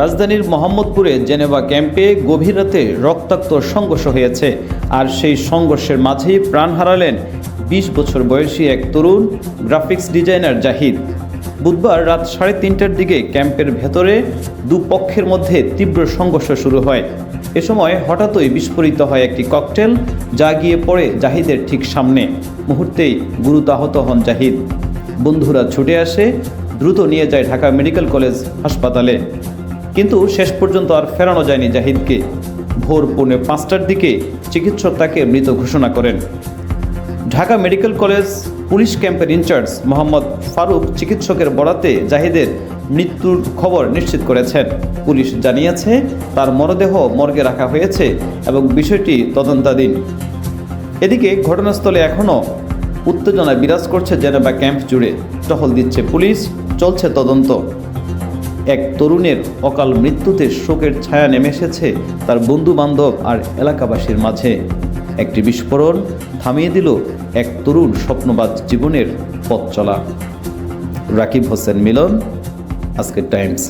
রাজধানীর মোহাম্মদপুরে জেনেভা ক্যাম্পে গভীর রাতে রক্তাক্ত সংঘর্ষ হয়েছে, আর সেই সংঘর্ষের মাঝেই প্রাণ হারালেন বিশ বছর বয়সী এক তরুণ গ্রাফিক্স ডিজাইনার জাহিদ। বুধবার রাত সাড়ে তিনটার দিকে ক্যাম্পের ভেতরে দুপক্ষের মধ্যে তীব্র সংঘর্ষ শুরু হয়। এ সময় হঠাৎই বিস্ফোরিত হয় একটি ককটেল, যা গিয়ে পড়ে জাহিদের ঠিক সামনে। মুহূর্তেই গুরুতাহত হন জাহিদ। বন্ধুরা ছুটে আসে, দ্রুত নিয়ে যায় ঢাকা মেডিকেল কলেজ হাসপাতালে। কিন্তু শেষ পর্যন্ত আর ফেরানো যায়নি জাহিদকে। ভোর পৌনে পাঁচটার দিকে চিকিৎসক তাকে মৃত ঘোষণা করেন। ঢাকা মেডিকেল কলেজ পুলিশ ক্যাম্পের ইনচার্জ মোহাম্মদ ফারুক চিকিৎসকের বরাতে জাহিদের মৃত্যুর খবর নিশ্চিত করেছেন। পুলিশ জানিয়েছে, তার মরদেহ মর্গে রাখা হয়েছে এবং বিষয়টি তদন্তাধীন। এদিকে ঘটনাস্থলে এখনও উত্তেজনা বিরাজ করছে জেনেভা ক্যাম্প জুড়ে। টহল দিচ্ছে পুলিশ, চলছে তদন্ত। এক তরুণের অকাল মৃত্যুতে শোকের ছায়া নেমে এসেছে তার বন্ধু বান্ধব আর এলাকাবাসীর মাঝে। একটি বিস্ফোরণ থামিয়ে দিল এক তরুণ স্বপ্নবাদ জীবনের পথ চলা রাকিব হোসেন মিলন, আজকের টাইমস।